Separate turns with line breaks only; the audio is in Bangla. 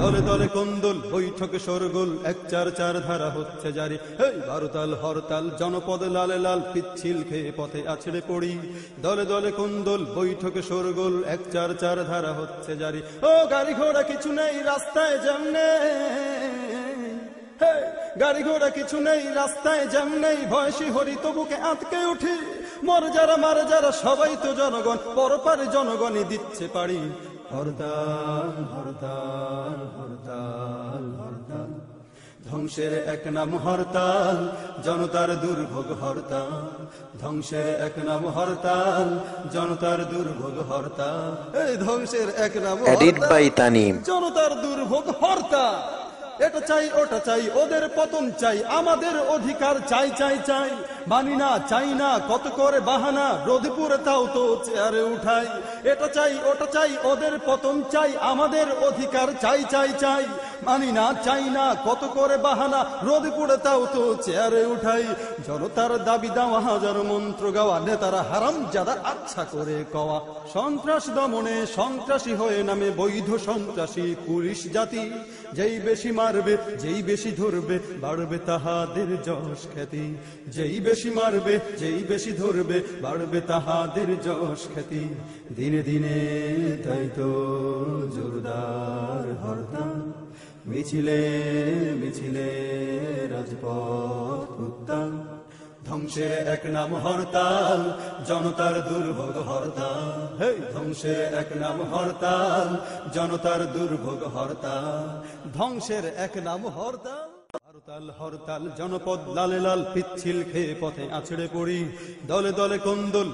দলে দলে কন্দল বৈঠকে সরগোল এক চার চার ধারা হচ্ছে জারি এই বারুতাল হরতাল জনপদ লালে লাল পিচ্ছিল খেয়ে পথে আছড়ে পড়ি। দলে দলে কন্দল বৈঠকে সরগোল, এক চার চার ধারা হচ্ছে জারি। ও গাড়ি ঘোড়া কিছু নেই রাস্তায় যেমনে গাড়ি ঘোড়া কিছু নেই, রাস্তায় জ্যাম নেই ভয়সী হরি তবুকে আটকে উঠি মর যারা মারে যারা সবাই তো জনগণ পরপারে জনগণই দিচ্ছে পারি হরতাল হরতাল হরতাল হরতাল। ধ্বংসের এক নাম হরতাল জনতার দুর্ভোগ হরতাল। ধ্বংসের এক নাম হরতাল জনতার দুর্ভোগ হরতাল। এই ধ্বংসের এক নাম হরতাল। জনতার দুর্ভোগ হরতাল। এটা চাই ওটা চাই ওদের পতন চাই আমাদের অধিকার চাই চাই চাই। মানি না, চাই না, কত করে বাহানা রোদপুরে তাও তো চেয়ারে উঠাই। এটা চাই, ওটা চাই, ওদের পতন চাই, আমাদের অধিকার চাই চাই চাই। মানি না, চাই না, কত করে বাহানা রোদপুরে তাও তো চেয়ারে উঠাই। জনতার দাবি দেওয়া, হাজার মন্ত্র গাওয়া, নেতারা হারাম, যারা আচ্ছা করে কওয়া। সন্ত্রাস দমনে সন্ত্রাসী হয়ে নামে বৈধ সন্ত্রাসী পুলিশ জাতি। যেই বেশি মারবে, যেই বেশি ধরবে, বাড়বে তাহাদের যশ খ্যাতি। যেই বেশি মারবে যেই বেশি ধরবে বাড়বে তাহাদের যশ খ্যাতি। দিনে দিনে তাই তো জোরদার হরতাল মিছিলে মিছিলে রাজপথ উত্তাল। ধ্বংসের এক নাম হরতাল জনতার দুর্ভোগ হরতাল। হে ধ্বংসের এক নাম হরতাল জনতার দুর্ভোগ হরতাল। ধ্বংসের এক নাম হরতাল। হরতাল হরতাল জনপদ লালে লাল পিচ্ছিল খেয়ে পথে আছড়ে পড়ি। দলে দলে কন্দল